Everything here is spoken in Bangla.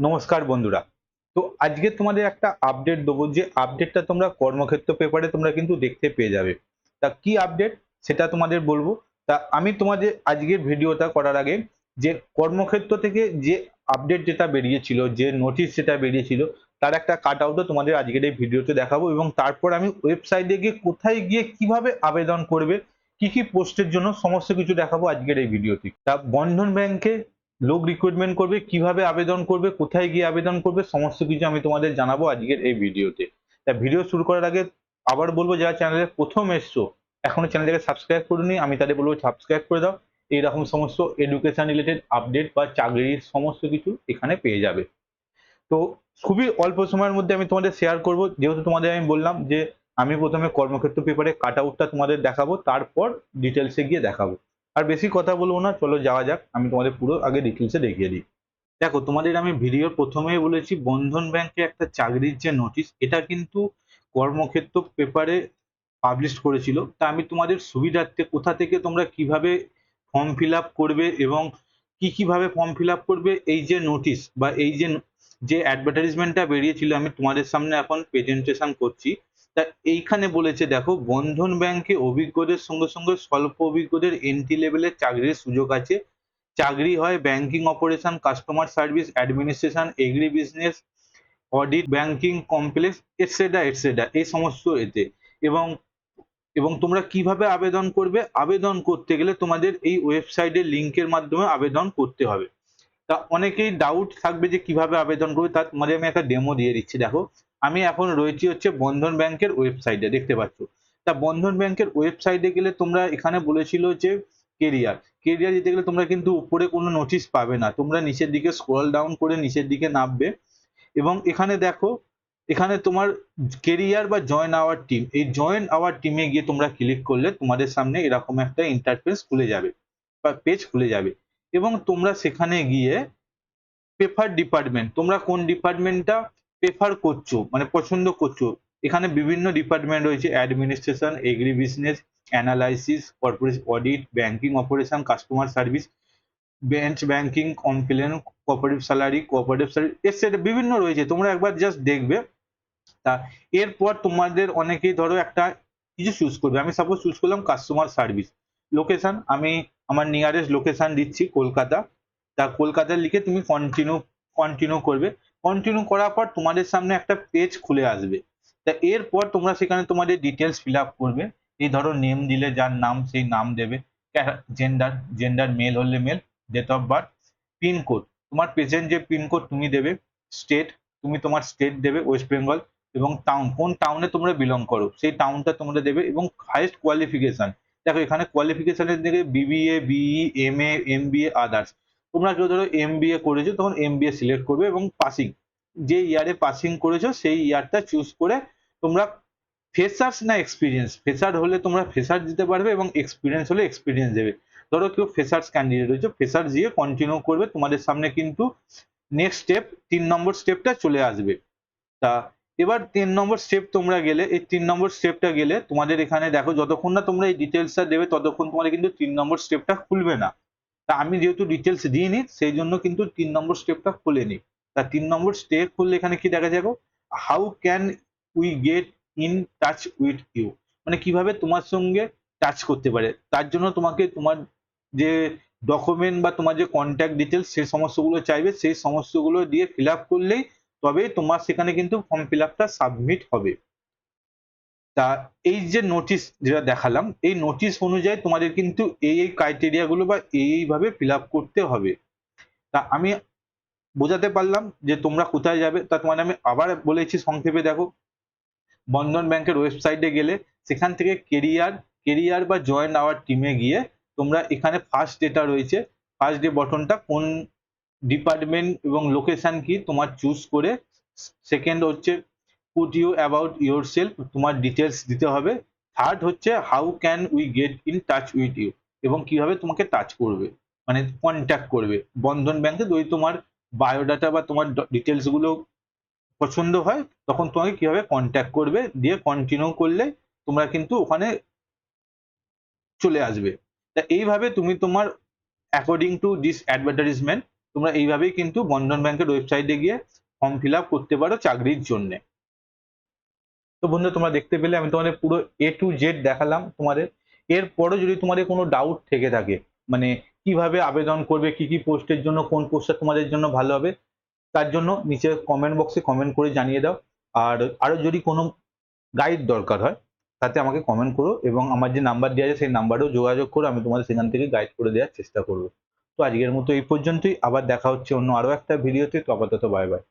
নমস্কার বন্ধুরা। তো আজকে তোমাদের একটা আপডেট দেবো যে আপডেটটা তোমরা কর্মক্ষেত্র পেপারে তোমরা কিন্তু দেখতে পেয়ে যাবে। তা কি আপডেট সেটা তোমাদের বলব। তা আমি তোমাদের আজকের ভিডিওটা করার আগে যে কর্মক্ষেত্র থেকে যে আপডেট যেটা বেরিয়েছিল, যে নোটিশ যেটা বেরিয়েছিল, তার একটা কাট আউটও তোমাদের আজকের এই ভিডিওতে দেখাবো এবং তারপর আমি ওয়েবসাইটে গিয়ে কোথায় গিয়ে কীভাবে আবেদন করবে, কি কি পোস্টের জন্য সমস্ত কিছু দেখাবো আজকের এই ভিডিওতে তা বন্ধন ব্যাংকে লোক রিক্রুটমেন্ট করবে, কীভাবে আবেদন করবে, কোথায় গিয়ে আবেদন করবে, সমস্ত কিছু আমি তোমাদের জানাব আজকের এই ভিডিওতে। তা ভিডিও শুরু করার আগে আবার বলব, যারা চ্যানেলে প্রথম এসছো, এখনও চ্যানেলটাকে সাবস্ক্রাইব করুনি, আমি তাদের বলব সাবস্ক্রাইব করে দাও। এইরকম সমস্ত এডুকেশন রিলেটেড আপডেট বা চাকরির সমস্ত কিছু এখানে পেয়ে যাবে। তো খুবই অল্প সময়ের মধ্যে আমি তোমাদের শেয়ার করব। যেহেতু তোমাদের আমি বললাম যে, আমি প্রথমে কর্মক্ষেত্র পেপারে কাট আউটটা তোমাদের দেখাবো, তারপর ডিটেলসে গিয়ে দেখাবো। আর বেশি কথা বলব না, চলো যাওয়া যাক, আমি তোমাদের পুরো আগে ডিটেলসে দেখিয়ে দিই। দেখো, তোমাদের আমি ভিডিওর প্রথমেই বলেছি, বন্ধন ব্যাংকে একটা চাকরির যে নোটিশ এটা কিন্তু কর্মক্ষেত্র পেপারে পাবলিশ করেছিল। তা আমি তোমাদের সুবিধার্থে কোথা থেকে তোমরা কীভাবে ফর্ম ফিল আপ করবে এবং কি কীভাবে ফর্ম ফিল আপ করবে, এই যে নোটিশ বা এই যে যে অ্যাডভার্টাইজমেন্টটা বেরিয়েছিল, আমি তোমাদের সামনে এখন প্রেজেন্টেশন করছি। তা এইখানে বলেছে, দেখো, বন্ধন ব্যাংকে অভিজ্ঞদের সঙ্গে সঙ্গে স্বল্প অভিজ্ঞদের এন্ট্রি লেভেলের চাকরির সুযোগ আছে। চাকরি হয় banking operation customer service administration agri business audit banking complex etcetera etcetera এই সমস্ত এতে। এবং এবং তোমরা কীভাবে আবেদন করবে? আবেদন করতে গেলে তোমাদের এই ওয়েবসাইটের লিংকের মাধ্যমে আবেদন করতে হবে। তা অনেকেই ডাউট থাকবে যে কীভাবে আবেদন করবে তার তোমাদের আমি একটা ডেমো দিয়ে দিচ্ছি, দেখো। আমি এখন রয়েছি হচ্ছে বন্ধন ব্যাংকের ওয়েবসাইটে দেখতে পাচ্ছ। তা বন্ধন ব্যাংকের ওয়েবসাইটে গেলে তোমরা এখানে বলেছিল যে কেরিয়ার কেরিয়ার যেতে গেলে তোমরা কিন্তু উপরে কোনো নোটিশ পাবে না। তোমরা নিচের দিকে স্ক্রল ডাউন করে নিচের দিকে নামবে এবং এখানে দেখো, এখানে তোমার কেরিয়ার বা জয়েন আওয়ার টিম এই জয়েন আওয়ার টিমে গিয়ে তোমরা ক্লিক করলে তোমাদের সামনে এরকম একটা ইন্টারফেস খুলে যাবে বা পেজ খুলে যাবে এবং তোমরা সেখানে গিয়ে প্রেফার ডিপার্টমেন্ট তোমরা কোন ডিপার্টমেন্টটা প্রেফার করছ মানে পছন্দ করছ, এখানে বিভিন্ন ডিপার্টমেন্ট রয়েছে administration agri business analysis corporate audit banking operation customer service bench banking complain cooperative salary cooperative salary asset বিভিন্ন রয়েছে, তোমরা একবার জাস্ট দেখবে। তা এরপর তোমাদের অনেকেই ধরো একটা কিছু চুজ করবে, আমি সাপোজ চুজ করলাম কাস্টমার সার্ভিস লোকেশন আমি আমার নিয়ারেস্ট লোকেশন দিচ্ছি কলকাতা, তা কলকাতা লিখে তুমি কন্টিনিউ কন্টিনিউ করবে। কন্টিনিউ করার পর তোমাদের সামনে একটা পেজ খুলে আসবে। তা এরপর তোমরা সেখানে তোমাদের ডিটেলস ফিল আপ করবে। এই ধরো নেম দিলে যার নাম সেই নাম দেবে। জেন্ডার জেন্ডার মেল হলে male date of birth pincode তোমার প্রেজেন্ট যে পিনকোড তুমি দেবে স্টেট তুমি তোমার স্টেট দেবে ওয়েস্ট বেঙ্গল এবং টাউন কোন টাউনে তোমরা বিলং করো, সেই টাউনটা তোমরা দেবে এবং হাইয়েস্ট কোয়ালিফিকেশন দেখো এখানে কোয়ালিফিকেশনের দিকে BBA BE M A M B A others তোমরা কেউ ধরো এম বি এ করেছ, তখন এম বি এ সিলেক্ট করবে এবং পাসিং যে ইয়ারে পাসিং করেছ, সেই ইয়ারটা চুজ করে তোমরা ফ্রেশার্স না এক্সপিরিয়েন্স ফ্রেশার হলে তোমরা ফ্রেশার দিতে পারবে এবং এক্সপিরিয়েন্স হলে এক্সপিরিয়েন্স দেবে। ধরো কেউ ফ্রেশার্স ক্যান্ডিডেট রয়েছে ফ্রেশার দিয়ে কন্টিনিউ করবে, তোমাদের সামনে কিন্তু নেক্সট স্টেপ তিন নম্বর স্টেপটা চলে আসবে। তা এবার তিন নম্বর স্টেপ তোমরা গেলে, এই তিন নম্বর স্টেপটা গেলে তোমাদের এখানে দেখো, যতক্ষণ না তোমরা এই ডিটেলসটা দেবে, ততক্ষণ তোমাদের কিন্তু তিন নম্বর স্টেপটা খুলবে না। তা আমি যেহেতু ডিটেলস দিইনি সেই জন্য কিন্তু তিন নম্বর স্টেপটা খুলেনি। তা তিন নম্বর স্টেপ খুললে এখানে কি দেখা যাবে? How can we get in touch with you মানে কীভাবে তোমার সঙ্গে টাচ করতে পারে? তার জন্য তোমাকে তোমার যে ডকুমেন্ট বা তোমার যে কন্ট্যাক্ট ডিটেলস সেই সমস্তগুলো চাইবে। সেই সমস্তগুলো দিয়ে ফিল আপ করলেই তবে তোমার সেখানে কিন্তু ফর্ম ফিল আপটা সাবমিট হবে। তা এই যে নোটিশ যেটা দেখালাম, এই নোটিশ অনুযায়ী তোমাদের কিন্তু এই এই ক্রাইটেরিয়া গুলো বা এই এইভাবে ফিল আপ করতে হবে। তা আমি বোঝাতে পারলাম যে তোমরা কোথায় যাবে। তা তোমাদের আমি আবার বলেছি সংক্ষেপে দেখো। বন্ধন ব্যাংকের ওয়েবসাইটে গেলে সেখান থেকে কেরিয়ার কেরিয়ার বা জয়েন আওয়ার টিমে গিয়ে তোমরা এখানে ফার্স্ট ডেটা রয়েছে ফার্স্ট ডে বটনটা কোন ডিপার্টমেন্ট এবং লোকেশন কি তোমার চুজ করে সেকেন্ড হচ্ছে put you about yourself তোমার ডিটেলস দিতে হবে। থার্ড হচ্ছে how can we get in touch with you এবং কীভাবে তোমাকে টাচ করবে? মানে কন্ট্যাক্ট করবে। বন্ধন ব্যাংকে যদি তোমার বায়োডাটা বা তোমার ডিটেলসগুলো পছন্দ হয়, তখন তোমাকে কীভাবে কন্ট্যাক্ট করবে? দিয়ে কন্টিনিউ করলে তোমরা কিন্তু ওখানে চলে আসবে। তা এইভাবে তুমি তোমার অ্যাকর্ডিং টু দিস অ্যাডভার্টাইজমেন্ট তোমরা এইভাবেই কিন্তু বন্ধন ব্যাংকের ওয়েবসাইটে গিয়ে ফর্ম ফিল আপ করতে পারো চাকরির জন্য। তো বন্ধু, তোমরা দেখতে পেলে, আমি তোমাদের পুরো এ টু জেড দেখালাম তোমাদের। এরপরও যদি তোমাদের কোনো ডাউট থেকে থাকে মানে কীভাবে আবেদন করবে, কি কি পোস্টের জন্য, কোন পোস্টটা তোমাদের জন্য ভালো হবে, তার জন্য নিচে কমেন্ট বক্সে কমেন্ট করে জানিয়ে দাও। আর আরও যদি কোনো গাইড দরকার হয়, তাতে আমাকে কমেন্ট করো এবং আমার যে নাম্বার দেওয়া আছে, সেই নাম্বারেও যোগাযোগ করো, আমি তোমাদের সেখান থেকে গাইড করে দেওয়ার চেষ্টা করব। তো আজকের মতো এই পর্যন্তই, আবার দেখা হচ্ছে অন্য আরও একটা ভিডিওতে তো আপাতত বাই বাই